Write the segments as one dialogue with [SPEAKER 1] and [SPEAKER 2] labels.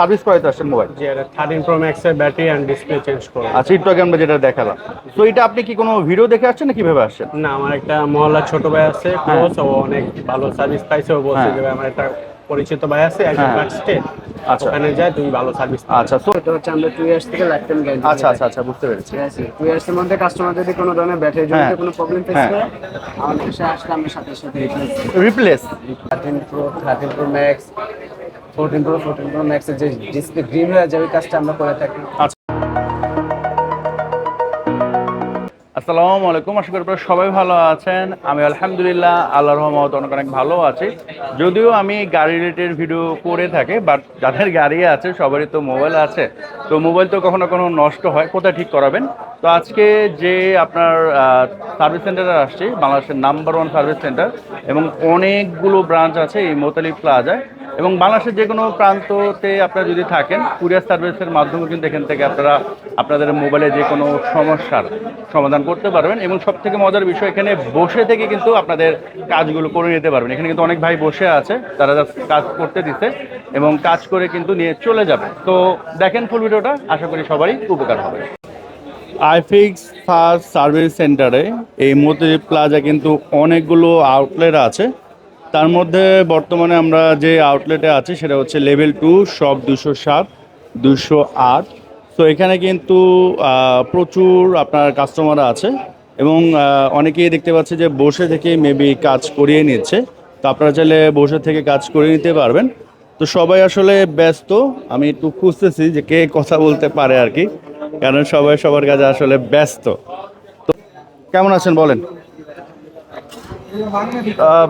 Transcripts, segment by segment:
[SPEAKER 1] Service করাইতে আসছেন mobile
[SPEAKER 2] যে থার্টিন প্রো ম্যাক্স এর ব্যাটারি অ্যান্ড ডিসপ্লে চেঞ্জ করব
[SPEAKER 1] আচ্ছা একটু আগে আমরা যেটা দেখালাম তো এটা আপনি কি কোনো ভিডিও দেখে আসছেন না কীভাবে আসছেন
[SPEAKER 2] না আমার একটা মহল্লার ছোট ভাই আছে ক্লোজ ও অনেক ভালো সার্ভিস পাইছে ও বলছে
[SPEAKER 1] হ্যাঁ।
[SPEAKER 2] যে আমার একটা পরিচিত ভাই আছে একজন
[SPEAKER 1] হ্যাঁ।
[SPEAKER 2] ফার্স্টে
[SPEAKER 1] আচ্ছা।
[SPEAKER 2] ওখানে যায় তুমি ভালো সার্ভিস
[SPEAKER 1] আচ্ছা তো
[SPEAKER 3] এটা হচ্ছে আমরা টু ইয়ার্স থেকে লাইফ টাইম গ্যারান্টি
[SPEAKER 1] আচ্ছা আচ্ছা আচ্ছা বুঝতে পেরেছি
[SPEAKER 3] ঠিক আছে টু ইয়ার্স এর মধ্যে কাস্টমার যদি কোনো ধরনের ব্যাটারি
[SPEAKER 1] হ্যাঁ।
[SPEAKER 3] জনিত কোনো প্রবলেম ফেস
[SPEAKER 1] হ্যাঁ।
[SPEAKER 3] করে আমাদের কাছে আসলে আমরা সাথে সাথে replace
[SPEAKER 1] replace
[SPEAKER 3] thirteen pro thirteen pro max fourteen pro fourteen pro ম্যাক্সের যে ডিসপ্লে গ্রিন হয়ে যাবে কাজটা আমরা করে থাকি।
[SPEAKER 1] আসসালামু আলাইকুম, আশা করি আপনারা সবাই ভালো আছেন। আমি আলহামদুলিল্লাহ, আল্লাহর রহমত অনেক অনেক ভালো আছি। যদিও আমি গাড়ি রিলেটেড ভিডিও করে থাকি বাট যাদের গাড়ি আছে, সবারই তো মোবাইল আছে। তো মোবাইল তো কখনো কখনো নষ্ট হয়, কোথায় ঠিক করাবেন? তো আজকে যে আপনার সার্ভিস সেন্টারে আসছি, বাংলাদেশের নাম্বার ওয়ান সার্ভিস সেন্টার এবং অনেকগুলো ব্রাঞ্চ আছে এই মোতালিব প্লাজায় এবং বাংলাদেশের যে কোনো প্রান্ততে আপনারা যদি থাকেন কুরিয়ার সার্ভিসের মাধ্যমে কিন্তু এখান থেকে আপনারা আপনাদের মোবাইলে যে কোনো সমস্যার সমাধান করতে পারবেন এবং সব থেকে মজার বিষয়, এখানে বসে থেকে কিন্তু আপনাদের কাজগুলো করে নিতে পারবেন। এখানে কিন্তু অনেক ভাই বসে আছে, তারা কাজ করতে দিতে এবং কাজ করে কিন্তু নিয়ে চলে যাবে। তো দেখেন ফুল ভিডিওটা, আশা করি সবারই উপকার হবে। আইফিক্স ফার্স্ট সার্ভিস সেন্টারে এই মতি প্লাজা কিন্তু অনেকগুলো আউটলেট আছে। তার মধ্যে বর্তমানে আমরা যে আউটলেটে আছি সেটা হচ্ছে লেভেল টু সব দুশো সাত, দুশো আট। তো এখানে কিন্তু প্রচুর আপনার কাস্টমার আছে এবং অনেকেই দেখতে পাচ্ছি যে বসে থেকে মেবি কাজ করিয়ে নিচ্ছে। তো আপনারা চাইলে বসে থেকে কাজ করিয়ে নিতে পারবেন। তো সবাই আসলে ব্যস্ত। আমি একটু খুঁজতেছি যে কে কথা বলতে পারে আর কি। কারণ সবাই সবার কাজে আসলে ব্যস্ত। তো কেমন আছেন বলেন?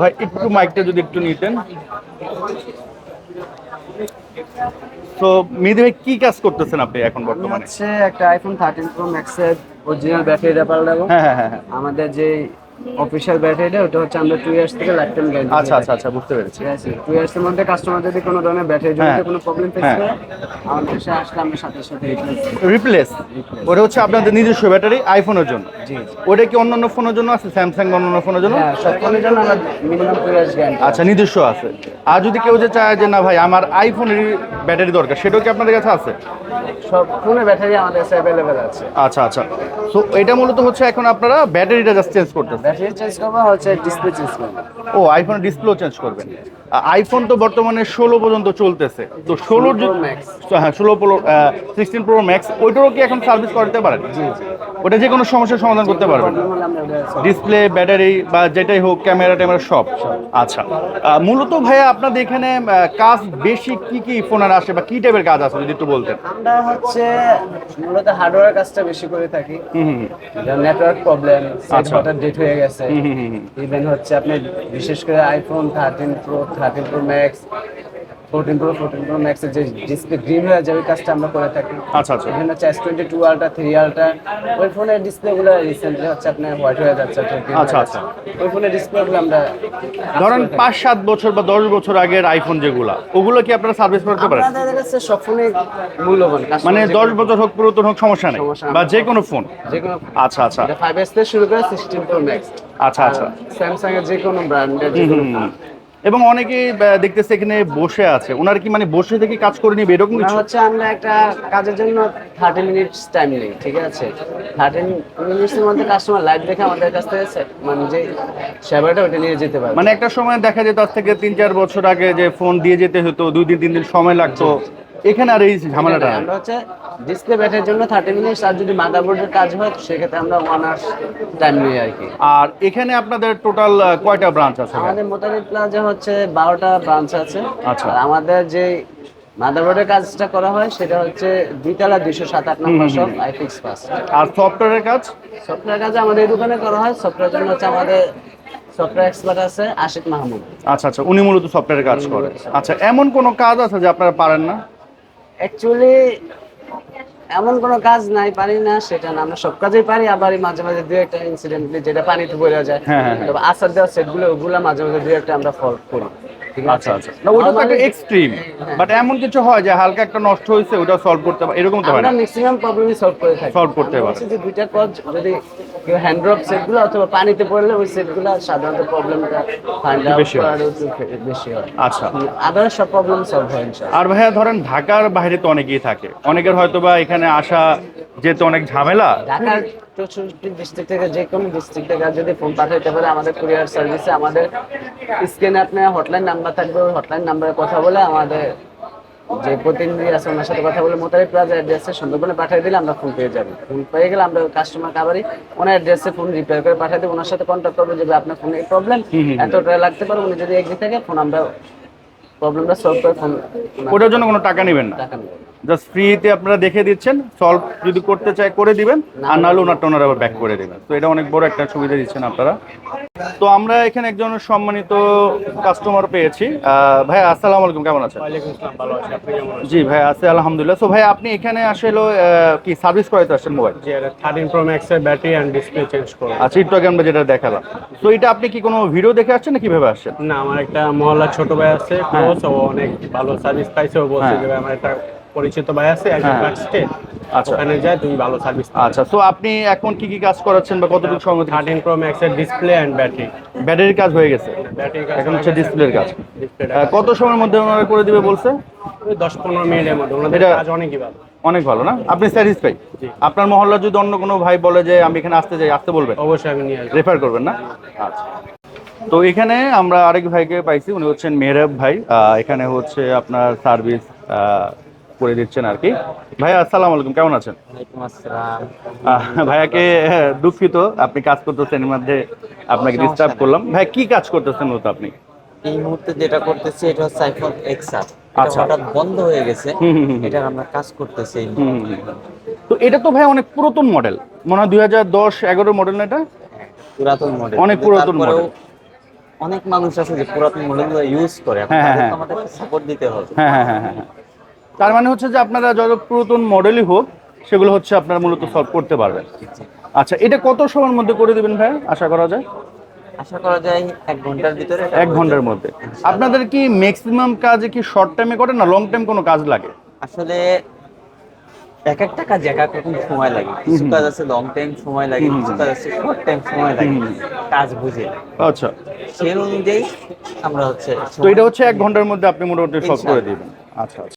[SPEAKER 1] ভাই একটু মাইকটা যদি একটু নিতেন। তো মেহেদি ভাই কি কাজ করতেছেন আপনি এখন বর্তমানে?
[SPEAKER 3] হচ্ছে একটা আইফোন থার্টিন প্রো ম্যাক্সের অরিজিনাল ব্যাটারি ব্যাপার
[SPEAKER 1] হ্যাঁ হ্যাঁ হ্যাঁ হ্যাঁ।
[SPEAKER 3] আমাদের যে অফিসিয়াল ব্যাটারিটা ওটা হচ্ছে আমরা টু ইয়ার্স থেকে লাইফ টাইম গ্যারান্টি
[SPEAKER 1] আচ্ছা আচ্ছা আচ্ছা বুঝতে পেরেছি।
[SPEAKER 3] টু ইয়ার্স এর মধ্যে কাস্টমার যদি কোনো ধরনের ব্যাটারি জনিত। কোনো প্রবলেম ফেস
[SPEAKER 1] হ্যাঁ।
[SPEAKER 3] করে আমাদের কাছে আসলে আমরা সাথে সাথে রিপ্লেস
[SPEAKER 1] ওটা হচ্ছে আপনাদের নিজস্ব ব্যাটারি আইফোনের জন্য।
[SPEAKER 3] জি
[SPEAKER 1] ওটা কি অন্যান্য ফোনের জন্য আছে? স্যামসাং বা অন্যান্য ফোনের জন্য?
[SPEAKER 3] হ্যাঁ সব ফোনের জন্য আমরা মিনিমাম টু ইয়ার্স গ্যারান্টি
[SPEAKER 1] আচ্ছা নিজস্ব আছে। আর যদি কেউ যে চায় যে না ভাই আমার আইফোনের ব্যাটারি দরকার সেটাও কি আপনাদের কাছে আছে?
[SPEAKER 3] সব ফোনের ব্যাটারি আমাদের কাছে অ্যাভেলেবেল আছে।
[SPEAKER 1] আচ্ছা আচ্ছা। তো এটা মূলত হচ্ছে এখন আপনারা ব্যাটারিটা জাস্ট চেঞ্জ করতেছেন।
[SPEAKER 3] ব্যাটারি চেঞ্জ করব হচ্ছে ডিসপ্লে চেঞ্জ করব।
[SPEAKER 1] ও আইফোনের ডিসপ্লেও চেঞ্জ করবেন। আইফোন তো বর্তমানে ষোলো পর্যন্ত চলতেছে। তো ষোলোর। হ্যাঁ ষোলো প্রো সিক্সটিন প্রো ম্যাক্স ওইটারও কি এখন সার্ভিস করতে পারেন? ওটা যে কোনো সমস্যার সমাধান করতে পারবেন। ডিসপ্লে ব্যাটারি বা যেটাই হোক ক্যামেরা ট্যামেরা সব। আচ্ছা। মূলত ভাইয়া আপনাদের এখানে কাজ বেশি কি কি ফোনের আসে বা কি টাইপের কাজ আছে যদি একটু বলতেন?
[SPEAKER 3] আমরা হচ্ছে মূলত হার্ডওয়্যার কাজটা বেশি করে থাকি। নেটওয়ার্ক প্রবলেম
[SPEAKER 1] আচ্ছা।
[SPEAKER 3] ডেট হয়ে গেছে। ইভেন হচ্ছে আপনি বিশেষ করে iPhone thirteen pro thirteen pro max fourteen pro fourteen pro ম্যাক্সের যে ডিসপ্লে গ্রিন হয়ে যাবে কাজটা আমরা করে থাকি।
[SPEAKER 1] আচ্ছা আচ্ছা।
[SPEAKER 3] ইভেন হচ্ছে S twenty two ultra three ultra ওই ফোনের ডিসপ্লেগুলো রিসেন্টলি হচ্ছে আপনার হোয়াইট হয়ে যাচ্ছে হয়ে
[SPEAKER 1] আচ্ছা,
[SPEAKER 3] ওই ফোনের ডিসপ্লেগুলো আমরা কাজ
[SPEAKER 1] ধরেন
[SPEAKER 3] করে
[SPEAKER 1] পাঁচ সাত বছর বা দশ বছর আগের আইফোন যেগুলা ওগুলো কি আপনারা সার্ভিস করতে পারেন?
[SPEAKER 3] আপনাদের কাছে সব ফোনে মূল্যবান
[SPEAKER 1] মানে দশ বছর হোক পুরাতন হোক সমস্যা নেই। বা যে কোনো ফোন
[SPEAKER 3] যে কোনো
[SPEAKER 1] আচ্ছা আচ্ছা।
[SPEAKER 3] এটা ফাইভ এস থেকে শুরু করে সিক্সটিন প্রো ম্যাক্স
[SPEAKER 1] আচ্ছা আচ্ছা।
[SPEAKER 3] স্যামসাং এর যে কোনো ব্র্যান্ডের যে কোনো ফোন
[SPEAKER 1] এবং অনেকেই দেখতেছে এখানে বসে আছে। ওনার কি মানে বসে থেকে কাজ করে নিবে? এরকম কিছু?
[SPEAKER 3] হচ্ছে আমরা একটা কাজের জন্য থার্টি মিনিট টাইম নেই ঠিক আছে? থার্টি মিনিটের মধ্যে কাস্টমার লাইভ দেখে আমাদের কাছ থেকে মানে যে সেবাটা ওটা নিয়ে যেতে পারে
[SPEAKER 1] মানে একটা সময় দেখা যেত আজ থেকে তিন চার বছর আগে যে ফোন দিয়ে যেতে হতো দুই দিন তিন দিন সময় লাগতো। এখানে আর এই ঝামেলাটা
[SPEAKER 3] আমরা হচ্ছে ডিসপ্লে ব্যাটারির জন্য থার্টি মিনিট আর যদি মাদারবোর্ডের কাজ হয় সেক্ষেত্রে আমরা ওয়ান আওয়ার্স টাইম নিই আর কি।
[SPEAKER 1] আর এখানে আপনাদের টোটাল কয়টা ব্রাঞ্চ আছে
[SPEAKER 3] আমাদের মোতালিব প্লাজা হচ্ছে বারোটা ব্রাঞ্চ আছে।
[SPEAKER 1] আচ্ছা।
[SPEAKER 3] আর আমাদের যে মাদারবোর্ডের কাজটা করা হয় সেটা হচ্ছে দুইতলা দুইশো সাত আট নম্বর সব আইফিক্স পাস
[SPEAKER 1] আর সফটওয়্যারের কাজ?
[SPEAKER 3] সফটওয়্যার কাজ আমাদের এই দোকানে করা হয়। সফটওয়্যার জন্য হচ্ছে আমাদের সফটওয়্যার এক্সপার্ট আছে আশিক মাহমুদ।
[SPEAKER 1] আচ্ছা আচ্ছা উনি মূলত সফটওয়্যারের কাজ করে। আচ্ছা এমন কোনো কাজ আছে যে আপনারা পারেন না?
[SPEAKER 3] অ্যাকচুয়ালি এমন কোনো কাজ নাই পারি না সেটা না। আমরা সব কাজেই পারি আবার মাঝে মাঝে দু একটা ইনসিডেন্ট যেটা পানিতে পড়ে যায়।
[SPEAKER 1] হ্যাঁ, হ্যাঁ, হ্যাঁ।
[SPEAKER 3] আসার দেওয়া সেটগুলো ওগুলো মাঝে মাঝে দু একটা আমরা ফল করি। ঠিক
[SPEAKER 1] আচ্ছা আচ্ছা। না ওটা তো একটা এক্সট্রিম বাট এমন কিছু হয় যে হালকা একটা নষ্ট হয়েছে ওটা সলভ করতে পারে। এরকম তো হয় না।
[SPEAKER 3] ম্যাক্সিমাম প্রবলেমই সলভ করে থাকি।
[SPEAKER 1] Solve করতে পারে।
[SPEAKER 3] যে দুইটা কাজ হ্যান্ড ড্রপ সেটগুলো অথবা পানিতে পড়লে ওই সেটগুলো সাধারণত প্রবলেমটা ফাইন্ড আউট
[SPEAKER 1] বেশি হয়।
[SPEAKER 3] করার বেশি হয়।
[SPEAKER 1] আচ্ছা।
[SPEAKER 3] আদার্স সব প্রবলেম সলভ হয়
[SPEAKER 1] আর ভাইয়া ধরেন ঢাকার বাইরে তো অনেকেই থাকে। অনেকের হয়তো বা এখানে আসা যেতে অনেক ঝামেলা।
[SPEAKER 3] ঢাকার চৌষট্টি ডিস্ট্রিক্ট থেকে যে কোনো ডিস্ট্রিক্ট থেকে যদি ফোন পাঠাইতে পারে আমাদের কুরিয়ার সার্ভিসে আমাদের স্ক্রিনে আপনার হটলাইন নাম্বার থাকবে ওই হটলাইন নাম্বারে কথা বলে আমাদের যে প্রতিনিধি আছে ওনার সাথে কথা বলে মোতারি প্লাজা অ্যাড্রেসে সুন্দরবনে পাঠিয়ে দিলে আমরা ফোন পেয়ে যাব। ফোন পেয়ে গেলে আমরা কাস্টমার কাবারই ওনার অ্যাড্রেসে ফোন রিপেয়ার করে পাঠিয়ে দেবো। ওনার সাথে কন্ট্যাক্ট করব যে আপনার ফোনে এই প্রবলেম এতটা লাগতে পারে? উনি যদি এগিয়ে থাকে ফোন আমরা প্রবলেমটা সলভ করে ফোন
[SPEAKER 1] ওটার জন্য কোনো টাকা নেবেন না?
[SPEAKER 3] টাকা নেব
[SPEAKER 1] জাস্ট ফ্রিতে আপনারা দেখে দিচ্ছেন সলভ যদি করতে চায় করে দিবেন আর নাহলে ওনারা আবার ব্যাক করে দেবেন। তো এটা অনেক বড় একটা সুবিধা দিচ্ছেন আপনারা। তো আমরা এখানে একজন সম্মানিত কাস্টমার পেয়েছি। ভাই আসসালামু আলাইকুম কেমন আছেন? জি ভাই আছে আলহামদুলিল্লাহ। সো ভাই আপনি এখানে আসলে কি সার্ভিস করাইতে আসছেন মোবাইল
[SPEAKER 2] থার্টিন প্রো ম্যাক্সের ব্যাটারি অ্যান্ড ডিসপ্লে চেঞ্জ করব।
[SPEAKER 1] আচ্ছা একটু আগে আমরা যেটা দেখালাম। তো এটা আপনি কি কোনো ভিডিও দেখে আসছেন না কীভাবে আসছেন?
[SPEAKER 2] না আমার একটা মহল্লার ছোট ভাই আছে ক্লোজ ও অনেক ভালো সার্ভিস পাইছে ও বলছে
[SPEAKER 1] হ্যাঁ।
[SPEAKER 2] যে আমার একটা পরিচিত ভাই আছে
[SPEAKER 1] হ্যাঁ। আচ্ছা।
[SPEAKER 2] ওখানে যায় তুমি ভালো সার্ভিস
[SPEAKER 1] আচ্ছা তো আপনি এখন কি কি কাজ করাচ্ছেন বা কতটুকু সময়
[SPEAKER 2] থার্টিন প্রো ম্যাক্সের ডিসপ্লে অ্যান্ড ব্যাটারি
[SPEAKER 1] ব্যাটারির কাজ হয়ে গেছে। এখন হচ্ছে ডিসপ্লের কাজ। কত সময়ের মধ্যে ওনারা করে দিবে বলছে?
[SPEAKER 2] দশ পনেরো মিনিটের মধ্যে। ওনাদের কাজ অনেকই ভালো।
[SPEAKER 1] অনেক ভালো না? আপনি স্যাটিসফাই আপনার মহল্লা যদি অন্য কোনো ভাই বলে যে আমি এখানে আসতে চাই আসতে বলবেন?
[SPEAKER 2] অবশ্যই আমি নিয়ে
[SPEAKER 1] রেফার করবেন না? আচ্ছা। তো এখানে আমরা আরেক ভাইকে পাইছি উনি হচ্ছেন মেহরাব ভাই। এখানে হচ্ছে আপনার সার্ভিস করে দিচ্ছেন আর কি। ভাইয়া আসসালামু আলাইকুম কেমন আছেন? ভাইয়াকে দুঃখিত আপনি কাজ করতেছেন এর মধ্যে আপনাকে ডিস্টার্ব করলাম। ভাই কি কাজ করতেছেন মূলত আপনি?
[SPEAKER 4] এই মুহূর্তে যেটা করতেছি এটা হচ্ছে আইফোন এক্সআর
[SPEAKER 1] আচ্ছা।
[SPEAKER 4] হঠাৎ বন্ধ হয়ে গেছে। এটার আমরা কাজ করতেছি।
[SPEAKER 1] তো এটা তো ভাই অনেক পুরাতন মডেল মনে হয় দুই হাজার দশ এগারো মডেল না এটা?
[SPEAKER 4] পুরাতন মডেল
[SPEAKER 1] অনেক পুরাতন মডেল
[SPEAKER 4] অনেক মানুষ আছে যে পুরাতন মডেলগুলো ইউজ করে।
[SPEAKER 1] হ্যাঁ, হ্যাঁ, হ্যাঁ।
[SPEAKER 4] আমাদের সাপোর্ট দিতে হবে।
[SPEAKER 1] হ্যাঁ হ্যাঁ হ্যাঁ হ্যাঁ হ্যাঁ। তার মানে হচ্ছে যে আপনারা যত পুরাতন মডেলই হোক সেগুলো হচ্ছে আপনারা মূলত সলভ করতে পারবেন। আচ্ছা এটা কত সময়ের মধ্যে করে দিবেন ভাই আশা করা যায়?
[SPEAKER 4] আশা করা যায় এক ঘণ্টার ভিতরে।
[SPEAKER 1] এক
[SPEAKER 4] ঘণ্টার
[SPEAKER 1] মধ্যে। আপনাদের কি ম্যাক্সিমাম কাজ কি শর্ট টাইমে করেন না লং টাইম কোনো কাজ লাগে?
[SPEAKER 4] আসলে এক একটা কাজ এক এক রকম সময় লাগে। কিছু কাজ আছে লং টাইম সময় লাগে কিছু কাজ আছে শর্ট টাইম সময় লাগে কাজ বুঝে
[SPEAKER 1] আচ্ছা।
[SPEAKER 4] সেই অনুযায়ী আমরা হচ্ছে
[SPEAKER 1] তো এটা হচ্ছে এক ঘণ্টার মধ্যে আপনি মোটামুটি সলভ করে দিবেন। আচ্ছা আচ্ছা।